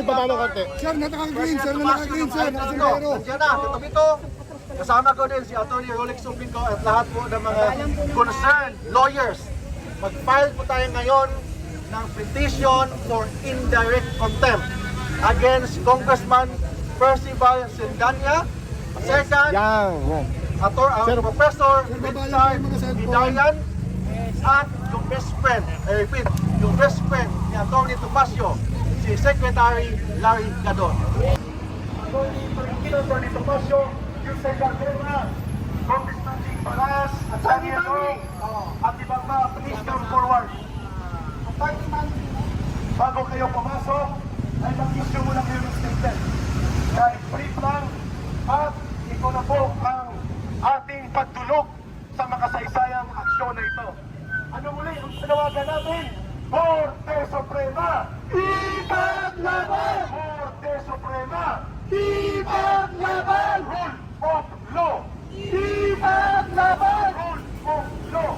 Boy, baba mo konti. Sir, nataka-green, sir, nataka-green, sir. Nakasundero. Nandiyan na, katabi to. Kasama ko din si Atty. Rolex Suplico at lahat po ng mga concerned lawyers. Mag-file po tayo ngayon ng petition for indirect contempt against Congressman Percival Sendanya. Second, Yan. yan. Ator, uh, Sir, Professor Richard. Hidayan at yung best friend, I repeat, yung best friend ni Atty. Topacio, si Secretary Larry Gadon. Atty. Topacio, yung Secretary Congressman Jing Paras, at Sanito, at ibang mga please forward. Bago kayo pumasok, ay mag-issue muna kayo ng statement. Kahit brief lang, at ito na po ang ating pagdulog sa makasaysayang aksyon na ito. Ano muli ang panawagan natin? Korte Suprema! Ipaglaban! Korte Suprema! Ipaglaban! Rule of law! Ipaglaban! Rule of law!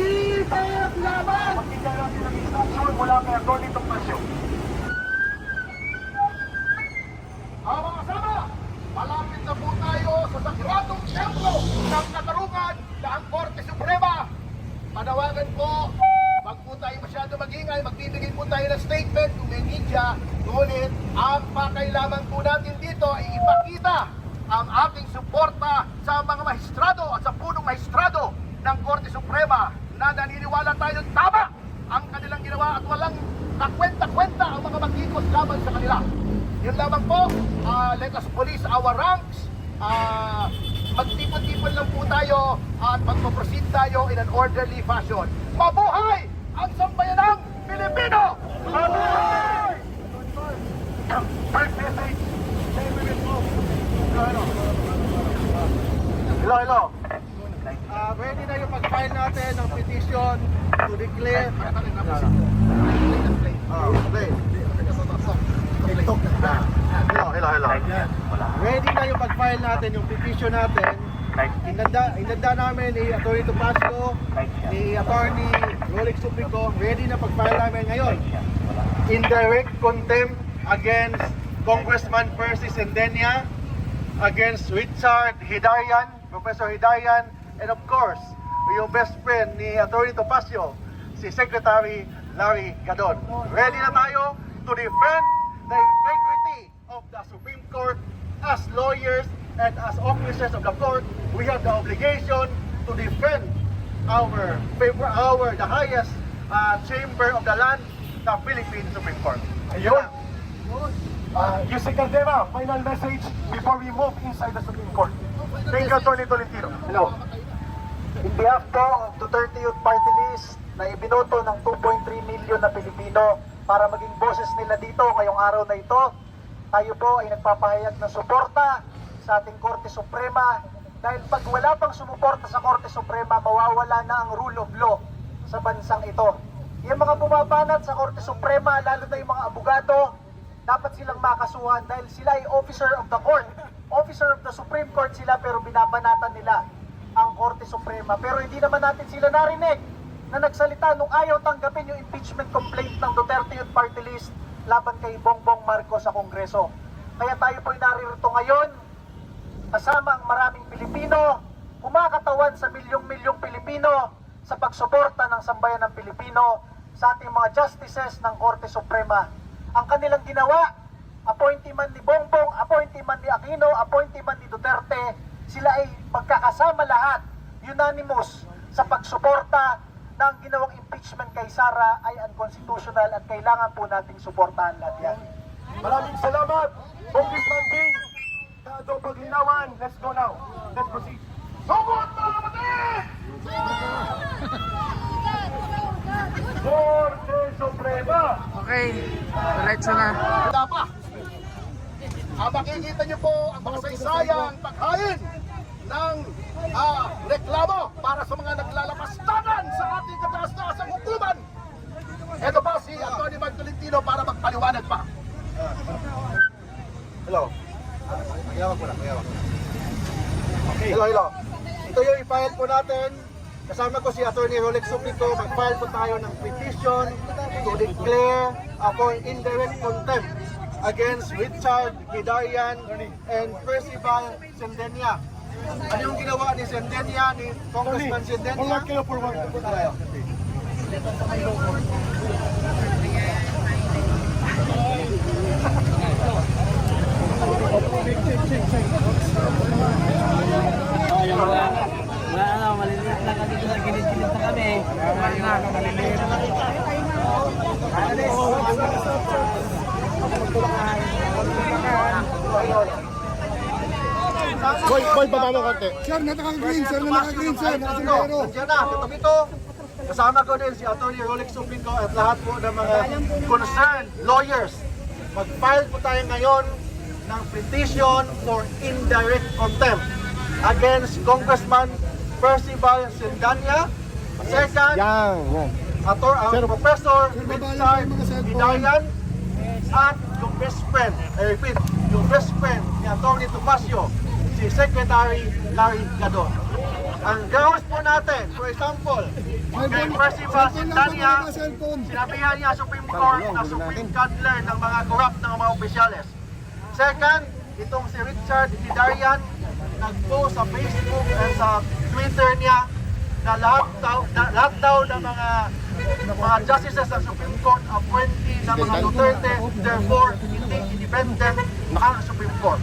Ipaglaban! Pakinggan natin ang instruction mula kay Atty. Tomasio. Mga mga kasama, malapit na po tayo sa sagradong templo ng katarungan na ang Korte Suprema. Panawagan po, wag po tayo masyado magingay, magbibigay po tayo ng statement kung may media. Ngunit, ang pakailangan po natin dito ay ipakita ang ating suporta sa mga maestrado at sa punong maestrado ng Korte Suprema na naniniwala tayo tama ang kanilang ginawa at walang kakwenta-kwenta ang mga magkikos laban sa kanila. Yun lamang po, ah, let us police our ranks. Ah, magtipon-tipon lang po tayo at magpo-proceed tayo in an orderly fashion. Mabuhay ang sambayanang Pilipino! Mabuhay! Hello, hello. Ah, ready na yung pag-file natin ng petition to declare... Ah, okay. Hello, hello, hello. Ready na yung pag-file natin, yung petition natin. Inanda, inanda namin ni Atty. Topacio, ni Attorney Rolex Suplico, ready na pag-file namin ngayon. Indirect contempt against Congressman Percy Sendenia, against Richard Hidayan, Professor Hidayan, and of course, yung best friend ni Atty. Topacio, si Secretary Larry Gadon. Ready na tayo to defend the integrity of the Supreme Court as lawyers and as officers of the court. We have the obligation to defend our favor, our the highest uh, chamber of the land, the Philippine Supreme Court. Ayun. Uh, Yusek Caldera, final message before we move inside the Supreme Court. Thank you, Attorney Tolentino. Hello. In behalf po of Duterte Youth Party List na ibinoto ng 2.3 milyon na Pilipino para maging boses nila dito ngayong araw na ito, tayo po ay nagpapahayag ng suporta sa ating Korte Suprema dahil pag wala pang sumuporta sa Korte Suprema, mawawala na ang rule of law sa bansang ito. Yung mga bumabanat sa Korte Suprema, lalo na yung mga abogado, dapat silang makasuhan dahil sila ay officer of the court. Officer of the Supreme Court sila pero binabanatan nila Korte Suprema. Pero hindi naman natin sila narinig na nagsalita nung ayaw tanggapin yung impeachment complaint ng Duterte Youth Party List laban kay Bongbong Marcos sa Kongreso. Kaya tayo po naririto ngayon kasama ang maraming Pilipino, kumakatawan sa milyong-milyong Pilipino sa pagsuporta ng sambayan ng Pilipino sa ating mga justices ng Korte Suprema. Ang kanilang ginawa, appointee man ni Bongbong, appointee man ni Aquino, appointee man ni Duterte, sila ay magkakasama lahat, unanimous, sa pagsuporta ang ginawang impeachment kay Sara ay unconstitutional at kailangan po nating suportahan lahat yan. Maraming salamat, Congressman King! Kado paglinawan, let's go now. Let's proceed. Sumot mga kapatid! Korte Suprema! Okay, diretso na. Wala pa. Ah, makikita niyo po ang makasaysayang paghain ng ah, reklamo para sa mga naglalapastangan sa ating kataas-taasang hukuman. Ito po si Atty. Mark Tolentino para magpaliwanag pa. Hello. Mayawag mo na, mayawag. Okay. Hello, hello. Ito yung i-file po natin. Kasama ko si Atty. Rolex Suplico. Mag-file po tayo ng petition to declare uh, for indirect contempt against Richard Hidarian and Percival Sendenia. Ano yung ginawa ni Sendenia, ni Congressman Sendenia? kayo for one. Ano, maliliit lang kami doon, gilid-gilid na kami. Boy, boy, baba mo konti. Sir, na naka-green, sir, na naka-green, sir, naka-sombrero. Nandiyan na, katabi to. Kasama ko din si Atty. Rolex Supinco at lahat po ng mga concerned lawyers. Mag-file po tayo ngayon ng petition for indirect contempt against Congressman Percival Sendanya. Second, Ator, ang Professor Sir, baba lang Richard. Hidayan at yung best friend, I repeat, yung best friend ni Atty. Topacio, si Secretary Larry Gadon. Ang grounds po natin, for example, kay mga cellphone. sinabihan niya Supreme Court na Supreme Cuddler ng mga corrupt ng mga opisyales. Second, itong si Richard Hidarian, nag-post sa Facebook at sa Twitter niya na lahat daw, na, lahat daw ng mga mga justices ng Supreme Court appointee ng mga Duterte, therefore hindi independent ang Supreme Court.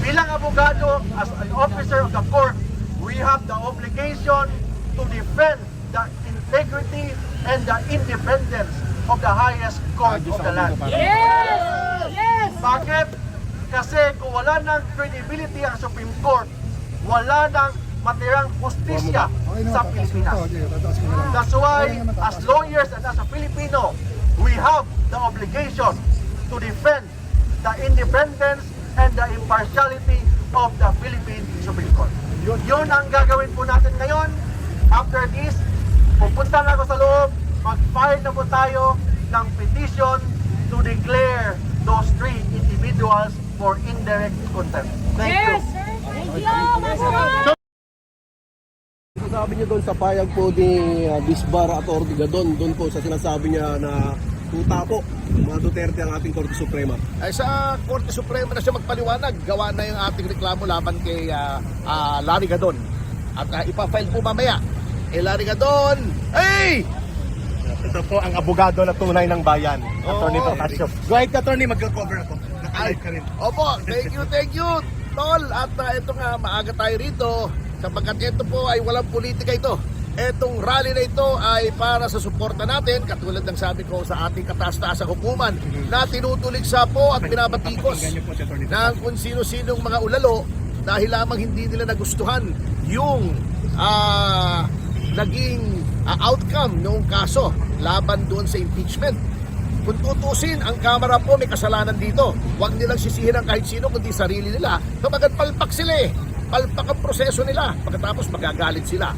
Bilang abogado, as an officer of the court, we have the obligation to defend the integrity and the independence of the highest court of the land. Bakit? Kasi kung wala ng credibility ang Supreme Court, wala ng matirang justisya sa Pilipinas. That's why, as lawyers and as a Filipino, we have the obligation to defend the independence and the impartiality of the Philippine Supreme Court. Yun, yun ang gagawin po natin ngayon. After this, pupunta na ako sa loob, mag-file na po tayo ng petition to declare those three individuals for indirect contempt. Thank you. Yes! Thank you! Masarap! Sabi niyo doon sa payag po ni uh, Bisbar at Ortigadon, doon po sa sinasabi niya na tuta po, mga Duterte ang ating Korte Suprema. ay sa Korte Suprema na siya magpaliwanag. Gawa na yung ating reklamo laban kay ah, ah, Larry Gadon. At uh, ipafile po mamaya. Eh Larry Gadon, hey! Ito po ang abogado na tunay ng bayan. Attorney Oo. Totasio. Go ahead, attorney. Mag-cover ako. Naka-live ka rin. Opo, thank you, thank you, Tol. At uh, ito nga, maaga tayo rito sapagkat ito po ay walang politika ito. Etong rally na ito ay para sa suporta natin, katulad ng sabi ko sa ating kataas-taasang hukuman, na tinutuligsa po at binabatikos ng kung sino-sinong mga ulalo dahil lamang hindi nila nagustuhan yung ah, naging ah, outcome ng kaso laban doon sa impeachment. Kung tutusin, ang Kamara po may kasalanan dito. Huwag nilang sisihin ang kahit sino kundi sarili nila. Kapag palpak sila eh. Palpak ang proseso nila. Pagkatapos magagalit sila.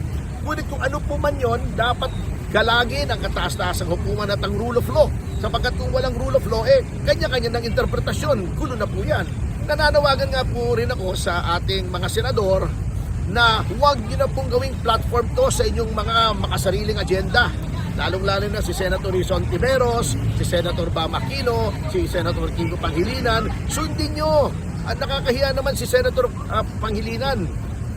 Ngunit kung ano po man yon, dapat galagin ang kataas-taasang hukuman at ang rule of law. Sapagkat kung walang rule of law, eh, kanya-kanya ng interpretasyon. Gulo na po yan. Nananawagan nga po rin ako sa ating mga senador na huwag nyo na pong gawing platform to sa inyong mga makasariling agenda. Lalong-lalo na si Senator Rizon Tiveros, si Senator Bam si Senator Kiko Pangilinan. Sundin nyo! At nakakahiya naman si Senator ah, Pangilinan.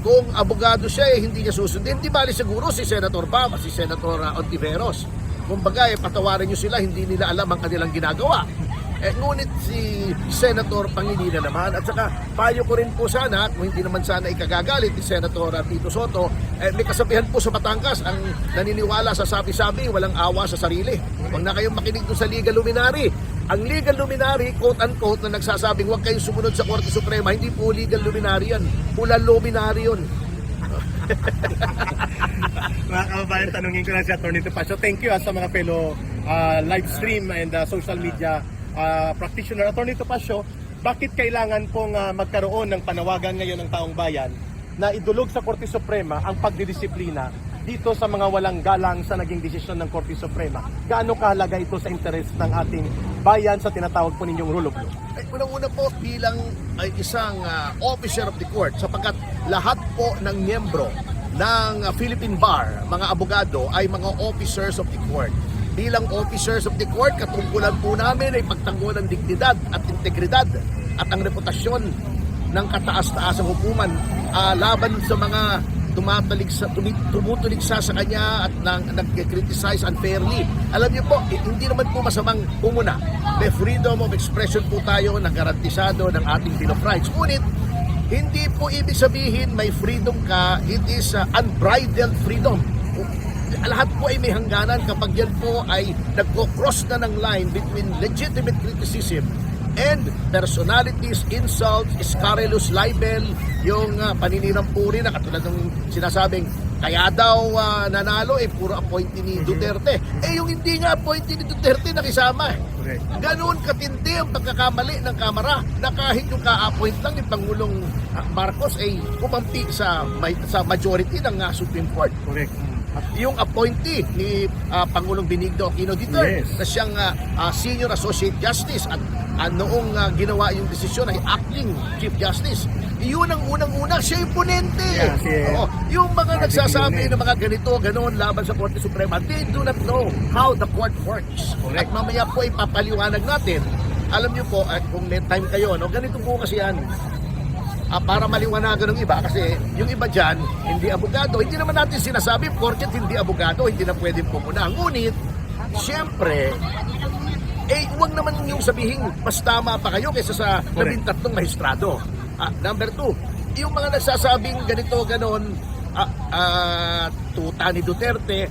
Kung abogado siya, eh, hindi niya susundin. Di bali siguro si Senator Bam at si Senator uh, Ontiveros. Kumbaga, eh, patawarin nyo sila, hindi nila alam ang kanilang ginagawa. Eh, ngunit si Senator Pangilinan naman at saka payo ko rin po sana kung hindi naman sana ikagagalit ni Senator uh, Tito Soto eh, may kasabihan po sa Batangas ang naniniwala sa sabi-sabi walang awa sa sarili huwag na kayong makinig doon sa legal luminary ang legal luminary quote unquote na nagsasabing huwag kayong sumunod sa Korte Suprema hindi po legal luminary yan pula luminary yun Mga kababayan, tanungin ko lang si Attorney Totasio. Thank you ah, sa mga fellow ah, live stream and ah, social media ah, practitioner. Attorney Totasio, bakit kailangan pong ah, magkaroon ng panawagan ngayon ng taong bayan na idulog sa Korte Suprema ang pagdidisiplina dito sa mga walang galang sa naging desisyon ng Korte Suprema? Gaano kahalaga ito sa interes ng ating bayan sa tinatawag po ninyong rule of law? Ay, unang-una po bilang ay isang ah, officer of the court sapagkat lahat po ng miyembro ng ah, Philippine Bar, mga abogado ay mga officers of the court. bilang officers of the court, katungkulan po namin ay pagtanggol ng dignidad at integridad at ang reputasyon ng kataas-taasang hukuman ah, laban sa mga tumatalig sa tumi- tumutuligsa sa kanya at nang nag-criticize unfairly. Alam niyo po, hindi naman po masamang pumuna. May freedom of expression po tayo na garantisado ng ating Bill of Rights. Ngunit, hindi po ibig sabihin may freedom ka, it is uh, unbridled freedom. Lahat po ay may hangganan kapag yan po ay nagko-cross na ng line between legitimate criticism and personalities, insults, scurrilous libel, yung uh, paninirang puri na katulad ng sinasabing kaya daw ah, nanalo eh puro appointee ni Duterte. Eh yung hindi nga appointee ni Duterte nakisama eh. Ganoon katindi ang pagkakamali ng Kamara na kahit yung ka-appoint lang ni Pangulong ah, Marcos ay pumampi sa, sa majority ng ah, Supreme Court. Correct. Yung appointee ni ah, Pangulong Benigno Aquino Duterte Yes. na siyang ah, ah, Senior Associate Justice at ah, noong ah, ginawa yung desisyon ay Acting Chief Justice. Yun ang unang-una, siya yung ponente. Yeah, si- Oo. yung mga Martin nagsasabi Dionne. na mga ganito, ganoon laban sa Korte Suprema, they do not know how the court works. Correct. At mamaya po ipapaliwanag natin. Alam niyo po, at kung may time kayo, no, ganito po kasi yan. Ah, para maliwanagan ng iba kasi yung iba dyan, hindi abogado. Hindi naman natin sinasabi, porket hindi abogado, hindi na pwedeng pumuna. Ngunit, siyempre, eh, huwag naman yung sabihin, mas tama pa kayo kaysa sa labintatlong mahistrado. Ah, number two, yung mga nagsasabing ganito, ganon, ah, ah, tuta ni Duterte,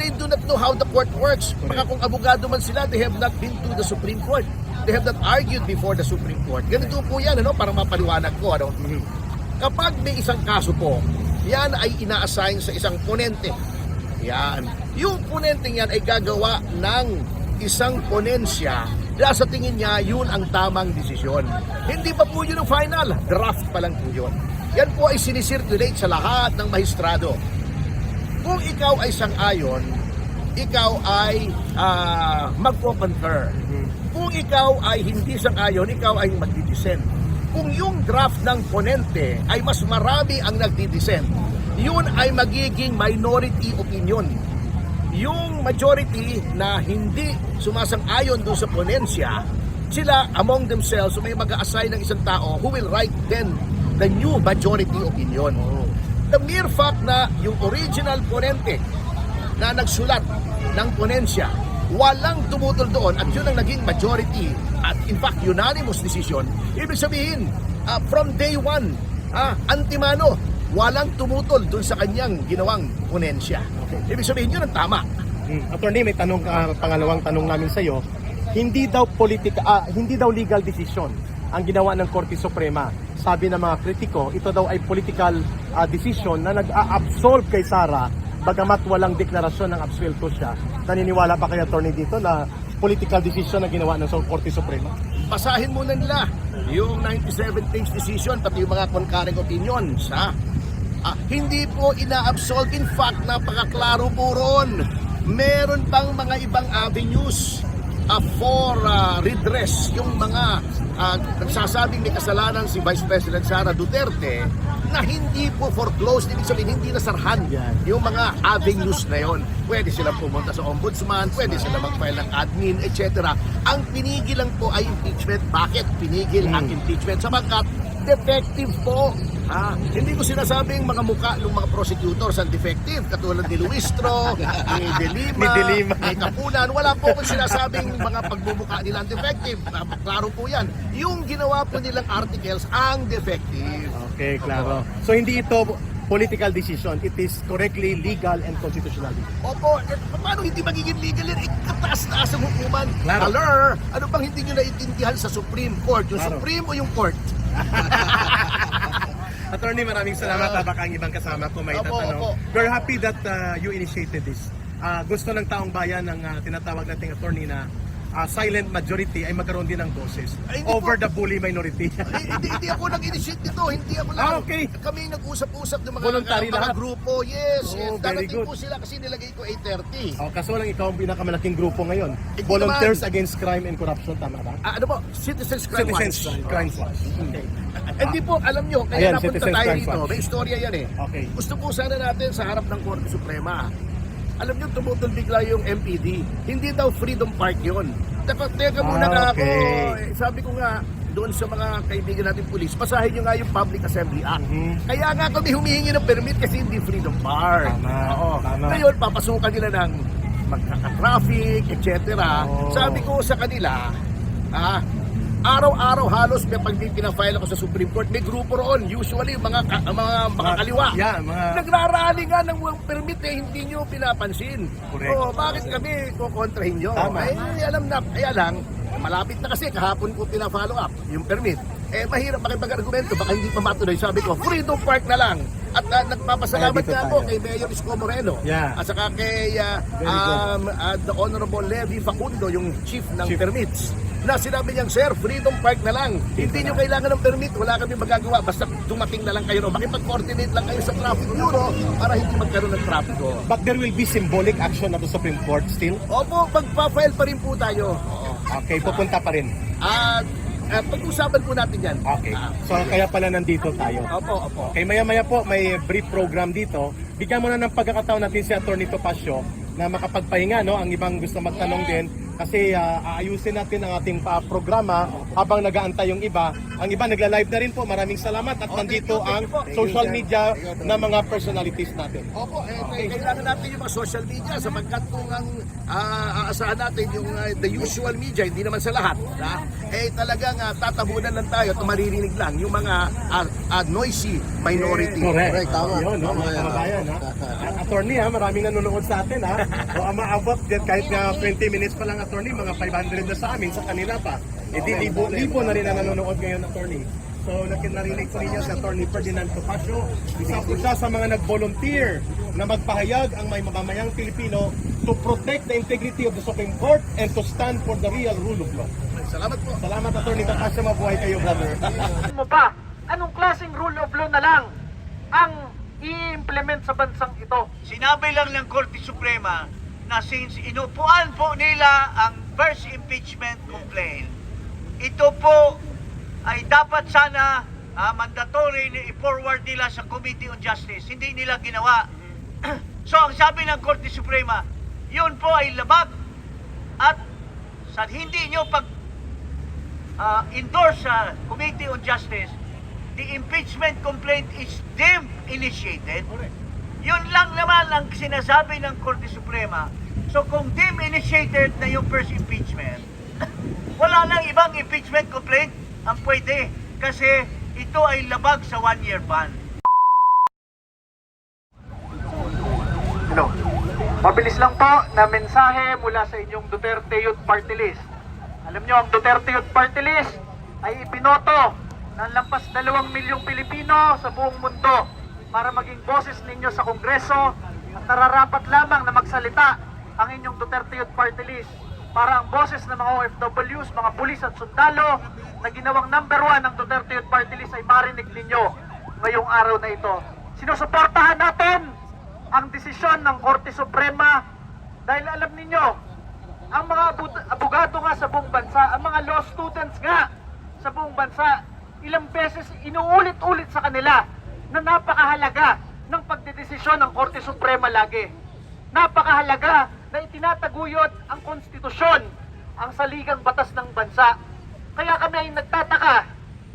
they do not know how the court works. Baka kung abogado man sila, they have not been to the Supreme Court. They have not argued before the Supreme Court. Ganito po yan, ano, para mapaliwanag ko. Ano? Kapag may isang kaso po, yan ay ina-assign sa isang ponente. Yan. Yung ponente yan ay gagawa ng isang ponensya dahil sa tingin niya yun ang tamang desisyon. Hindi pa po yun ang final. Draft pa lang po yun. Yan po ay sinisirculate sa lahat ng mahistrado. Kung ikaw ay sang-ayon, ikaw ay ah, magpo-concur. Kung ikaw ay hindi sang-ayon, ikaw ay magdidissent. Kung yung draft ng ponente ay mas marami ang nagdidissent, yun ay magiging minority opinion. Yung majority na hindi sumasang-ayon doon sa ponensya, sila among themselves, may mag-assign ng isang tao who will write then the new majority opinion. The mere fact na yung original ponente na nagsulat ng ponensya, walang tumutol doon at yun ang naging majority at in fact unanimous decision, ibig sabihin, ah, from day one, ah, antimano, walang tumutol doon sa kanyang ginawang ponensya. Ibig sabihin, yun ang tama. Hmm. Attorney, may tanong ah, pangalawang tanong namin sa iyo. Hindi daw politika ah, hindi daw legal decision ang ginawa ng Korte Suprema. Sabi ng mga kritiko, ito daw ay political ah, decision na nag-a-absolve kay Sara bagamat walang deklarasyon ng absuelto siya. Naniniwala pa kay attorney dito na political decision na ginawa ng Korte Suprema? basahin muna nila yung 97 page decision pati yung mga concurring opinions ha Ah, hindi po ina-absolve. In fact napakaklaro po ron. Meron pang mga ibang avenues ah, for ah, redress yung mga ah, nagsasabing may kasalanan si Vice President Sara Duterte na hindi po foreclosed. Ibig sabihin hindi nasarhan yung mga avenues na yon pwede silang pumunta sa ombudsman pwede silang mag-file ng admin etc ang pinigil lang po ay impeachment. Bakit pinigil ang impeachment? Sapagkat defective po Ha? Hindi ko sinasabing mga muka ng mga prosecutors ang defective katulad ni Luistro, ni De Lima, Ni De Lima. ni Kapunan. Wala po akong sinasabing mga pagbubuka nila ang defective. Ah, Klaro po yan. Yung ginawa po nilang articles ang defective. Okay, klaro. So hindi ito political decision, it is correctly legal and constitutional. Opo, eh, paano hindi magiging legal yan? Eh, kataas-taas ang hukuman. Claro. Color, ano bang hindi nyo naiintindihan sa Supreme Court? Yung Claro. Supreme o yung Court? Attorney, maraming salamat. Uh, baka ang ibang kasama ko may Opo, tatanong. opo. We're happy that uh, you initiated this. Ah, gusto ng taong bayan ng ah, tinatawag nating attorney na ah, silent majority ay magkaroon din ng boses Ay, over po. the bully minority. Eh, hindi, hindi ako nag-initiate nito. Hindi ako lang. Ah, okay. Kami nag-usap-usap ng mga, Voluntary mga lahat. grupo. Yes, Oh, yes. Darating po sila kasi nilagay ko 8.30. oh, kaso lang ikaw ang pinakamalaking grupo ngayon. Hindi Volunteers naman. Against Crime and Corruption, tama ba? Ah, ano po? Citizens Crime Citizens Watch. Crime Watch. Okay. Hindi po, alam nyo, kaya Ayan, napunta Citizens tayo dito. Watch. May istorya yan eh. Okay. Gusto po sana natin sa harap ng Korte Suprema. Alam niyo tumutol bigla yung MPD. Hindi daw Freedom Park yun. Teka, teka muna Ah, nga ako. okay. Eh, Sabi ko nga, doon sa mga kaibigan natin pulis, pasahin nyo nga yung Public Assembly Act. Kaya nga kami humihingi ng permit kasi hindi Freedom Park. Tama, Oo. tama. Ngayon, papasukan nila ng magkaka-traffic, etc. Oo. Sabi ko sa kanila, ah, araw-araw halos may pag pinafile ako sa Supreme Court, may grupo roon, usually mga, ka, mga makakaliwa. Yeah, mga... Nagrarally nga ng permit eh, hindi nyo pinapansin. Correct. Oh, bakit kami kukontrahin nyo? Tama. Eh, alam na, kaya lang, malapit na kasi kahapon ko pina-follow up yung permit. Eh, mahirap makipag-argumento, baka hindi pa matuloy. Sabi ko, Freedom Park na lang. At uh, nagpapasalamat nga ako tayo. kay Mayor Isko Moreno. Yeah. At saka kay uh, um, uh, the Honorable Levy Facundo, yung chief ng Chief. permits. Na sinabi niyang, Sir, Freedom Park na lang. Hindi niyo kailangan ng permit, wala kami magagawa. Basta dumating na lang kayo. No? Makipag-coordinate lang kayo sa traffic bureau para hindi magkaroon ng traffico. But there will be symbolic action at the Supreme Court still? Opo, magpa-file pa rin po tayo. Oo. Okay, pupunta pa rin. At uh, pag-usapan po natin yan. Okay. Ah, So kaya pala nandito tayo. opo, opo. Okay, maya-maya po may brief program dito. Bigyan muna ng pagkakataon natin si Atty. Topacio na makapagpahinga, no? Ang ibang gusto magtanong din kasi ah, aayusin natin ang ating pa programa habang nagaantay yung iba. Ang iba nagla-live na rin po. Maraming salamat at nandito ang social media na mga personalities natin. Opo, eh, kailangan natin yung mga social media sapagkat kung ang ah, aasahan natin yung ah, the usual media, hindi naman sa lahat, ha? eh talagang ah, tatabunan lang tayo at maririnig lang yung mga ah, ah, noisy minority. Correct. tama. Yun, no, Tama yan. ha? At attorney, ha, maraming nanonood sa atin, ha? O maabot, kahit nga 20 minutes pa lang, attorney, mga 500 na sa amin, sa kanila pa. E di, libo, libo na rin ang nanonood ngayon, attorney. So, narinig ko rin niya si Attorney Ferdinand Topacio. Isa po siya sa mga nag-volunteer na magpahayag ang may mamamayang Pilipino to protect the integrity of the Supreme Court and to stand for the real rule of law. Salamat po. Salamat, Attorney Topacio. Mabuhay kayo, brother. mo pa, anong klaseng rule of law na lang ang i-implement sa bansang ito? Sinabi lang ng Korte Suprema na since inupuan po nila ang first impeachment complaint, ito po ay dapat sana ah, mandatory na i-forward nila sa Committee on Justice. Hindi nila ginawa. so ang sabi ng Korte Suprema, yun po ay labag at sa hindi nyo pag ah, endorse sa Committee on Justice, the impeachment complaint is deemed initiated. Yun lang naman ang sinasabi ng Korte Suprema. So kung deemed initiated na yung first impeachment, wala nang ibang impeachment complaint ang pwede kasi ito ay labag sa one-year ban. Hello. Mabilis lang po na mensahe mula sa inyong Duterte Youth Party List. Alam nyo, ang Duterte Youth Party List ay ipinoto ng lampas dalawang milyong Pilipino sa buong mundo para maging boses ninyo sa Kongreso at nararapat lamang na magsalita ang inyong Duterte Youth Party List para ang boses ng mga OFWs, mga pulis at sundalo na ginawang number one ng Duterte Youth Party List ay marinig ninyo ngayong araw na ito. Sinusuportahan natin ang desisyon ng Korte Suprema dahil alam ninyo, ang mga abogado nga sa buong bansa, ang mga law students nga sa buong bansa, ilang beses inuulit-ulit sa kanila na napakahalaga ng pagdedesisyon ng Korte Suprema lagi. Napakahalaga na itinataguyod ang konstitusyon, ang saligang batas ng bansa. Kaya kami ay nagtataka,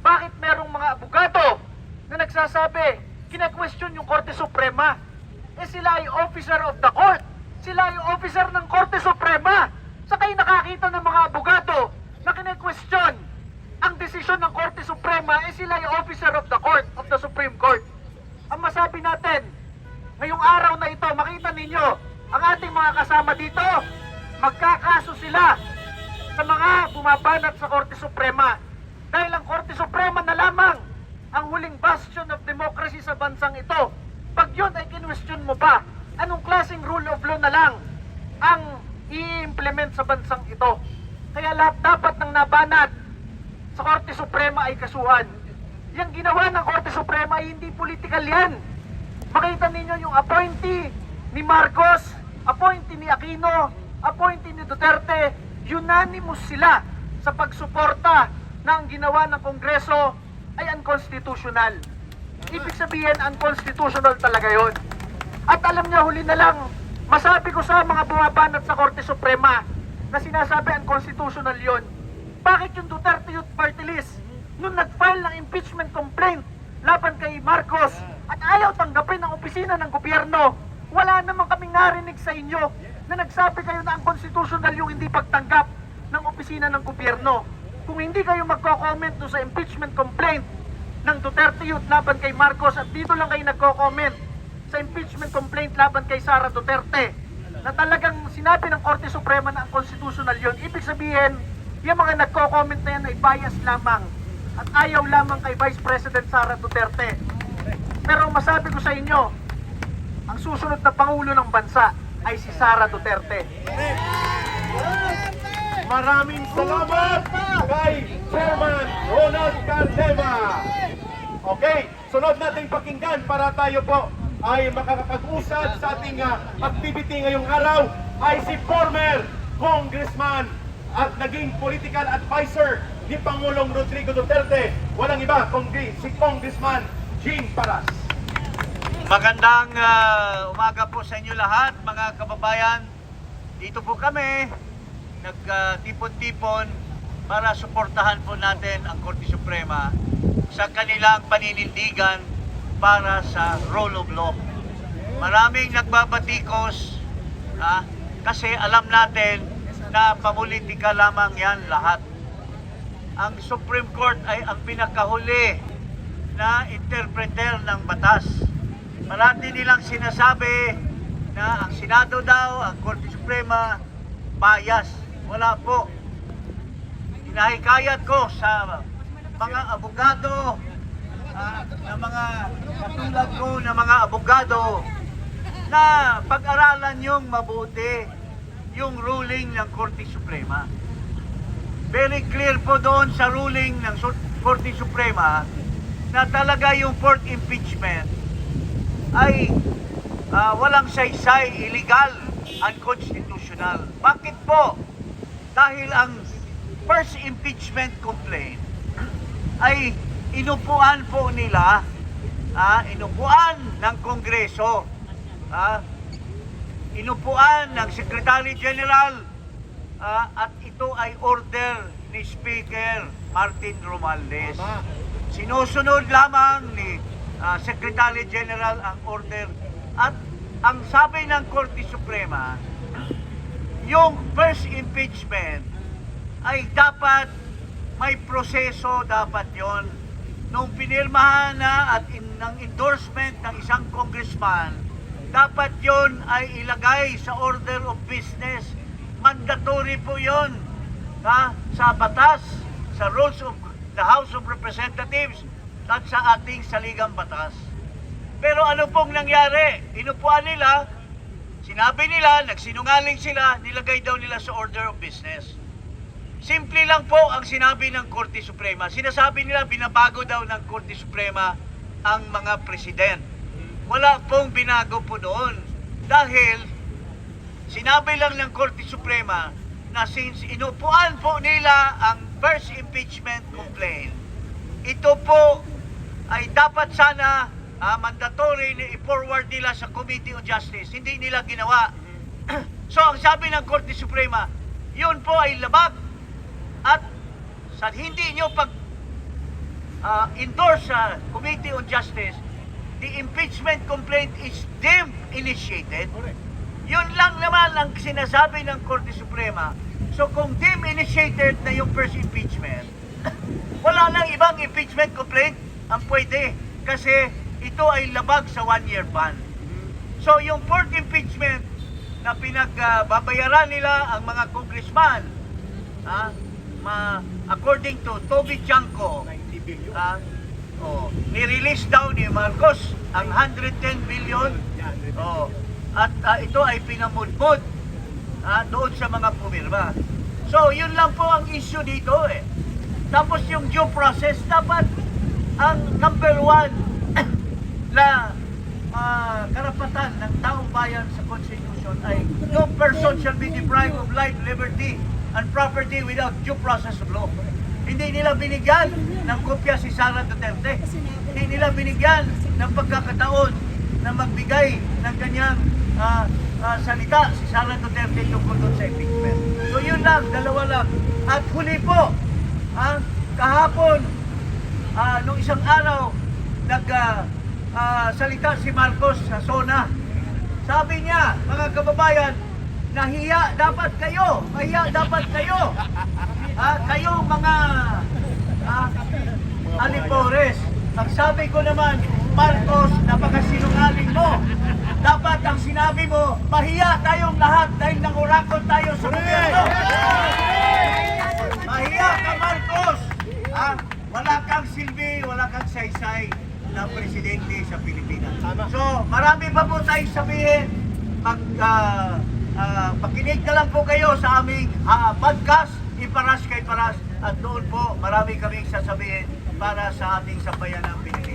bakit merong mga abogado na nagsasabi, kina-question yung Korte Suprema. Eh sila ay officer of the court. Sila ay officer ng Korte Suprema. Sa kayo nakakita ng mga abogado na kine-question ang desisyon ng Korte Suprema, eh sila ay officer of the court, of the Supreme Court. Ang masabi natin, ngayong araw na ito, makita ninyo, ang ating mga kasama dito, magkakaso sila sa mga bumabanat sa Korte Suprema. Dahil ang Korte Suprema na lamang ang huling bastion of democracy sa bansang ito. Pag yun ay kinwestiyon mo pa, anong klaseng rule of law na lang ang i-implement sa bansang ito? Kaya lahat dapat ng nabanat sa Korte Suprema ay kasuhan. Yung ginawa ng Korte Suprema ay hindi political yan. Makita ninyo yung appointee ni Marcos, appointee ni Aquino, appointee ni Duterte, unanimous sila sa pagsuporta ang ginawa ng Kongreso ay unconstitutional. Ibig sabihin, unconstitutional talaga yon. At alam niyo, huli na lang, Masabi ko sa mga bumabanat sa Korte Suprema na sinasabi unconstitutional yon. Bakit yung Duterte Youth Party List nung nag-file ng impeachment complaint laban kay Marcos at ayaw tanggapin ang opisina ng gobyerno, wala naman kaming narinig sa inyo na nagsabi kayo na unconstitutional yung hindi pagtanggap ng opisina ng gobyerno. Kung hindi kayo magko-comment sa impeachment complaint ng Duterte Youth laban kay Marcos at dito lang kayo nagko-comment sa impeachment complaint laban kay Sara Duterte na talagang sinabi ng Korte Suprema na ang constitutional yun. Ibig sabihin, yung mga nagko-comment na yan ay bias lamang at ayaw lamang kay Vice President Sara Duterte. Pero masabi ko sa inyo, ang susunod na Pangulo ng bansa ay si Sara Duterte. Maraming salamat kay Chairman Ronald Cardeva. Okay, sunod nating pakinggan para tayo po ay makakapag-usap sa ating ah, activity ngayong araw ay si former congressman at naging political advisor ni Pangulong Rodrigo Duterte. Walang iba kundi si Congressman Jim Paras. Magandang ah, umaga po sa inyo lahat, mga kababayan. Dito po kami, nagtipon-tipon para suportahan po natin ang Korte Suprema sa kanilang paninindigan para sa rule of law. Maraming nagbabatikos ah, kasi alam natin na pamulitika lamang yan lahat. Ang Supreme Court ay ang pinakahuli na interpreter ng batas. Parati nilang sinasabi na ang Senado daw, ang Korte Suprema, bias. Wala po. Hinahikayat ko sa mga abogado, ah, na mga katulad ko na mga abogado, na pag-aralan yung mabuti yung ruling ng Korte Suprema. Very clear po doon sa ruling ng Korte Suprema na talaga yung fourth impeachment ay ah, walang saysay, illegal, unconstitutional. Bakit po? Dahil ang first impeachment complaint ay inupuan po nila, ah, inupuan ng Kongreso, ah, inupuan ng Secretary General ah, at ito ay order ni Speaker Martin Romualdez. Sinusunod lamang ni ah, Secretary General ang order. At ang sabi ng Korte Suprema, yung first impeachment ay dapat may proseso dapat yon nung pinirmahan na at in, ng endorsement ng isang congressman dapat yon ay ilagay sa order of business. Mandatory po yon ha, sa batas sa rules of the House of Representatives at sa ating saligang batas. Pero ano pong nangyari? Inupuan nila. Sinabi nila nagsinungaling sila nilagay daw nila sa order of business. Simple lang po ang sinabi ng Korte Suprema. Sinasabi nila binabago daw ng Korte Suprema ang mga president. Wala pong binago po doon. Dahil sinabi lang ng Korte Suprema na since inupuan po nila ang first impeachment complaint, ito po ay dapat sana ah, mandatory na i-forward nila sa Committee on Justice. Hindi nila ginawa. so ang sabi ng Korte Suprema, yun po ay labag at sa hindi nyo pag ah, endorse sa Committee on Justice, the impeachment complaint is deemed initiated. Yun lang naman ang sinasabi ng Korte Suprema. So kung deemed initiated na yung first impeachment, wala nang ibang impeachment complaint ang pwede kasi ito ay labag sa one-year ban. So yung fourth impeachment na pinagbabayaran nila ang mga congressman, ah, ma, according to Toby Chanko, ah, oh, ni-release daw ni Marcos ang 110 billion. Oh, at ah, ito ay pinamudmud ah, doon sa mga pumirma. So, yun lang po ang issue dito eh. Tapos yung due process, dapat ang number one na ah, karapatan ng taong bayan sa Constitution ay no person shall be deprived of life, liberty, and property without due process of law. Hindi nila binigyan ng kopya si Sara Duterte. Hindi nila binigyan ng pagkakataon na magbigay ng kanyang ah, ah, salita si Sara Duterte tungkol doon sa impeachment. So yun lang, dalawa lang. At huli po, ah, kahapon, ah, nung isang araw, nag ah, ah, salita si Marcos sa SONA. Sabi niya, mga kababayan, nahiya dapat kayo, mahiya dapat kayo. Ah, kayo mga ah, alipores. Ang sabi ko naman, Marcos, napakasinungaling mo. Dapat ang sinabi mo, mahiya tayong lahat dahil nangurakot tayo sa gobyerno. Mahiya ka, Marcos! Ah, wala kang silbi, wala kang saysay na presidente sa Pilipinas. So, marami pa po tayong sabihin. Mag, ah, ah, makinig na lang po kayo sa aming ah, podcast, Iparas kay Paras. At doon po, marami kaming sasabihin para sa ating sambayan ng Pilipinas.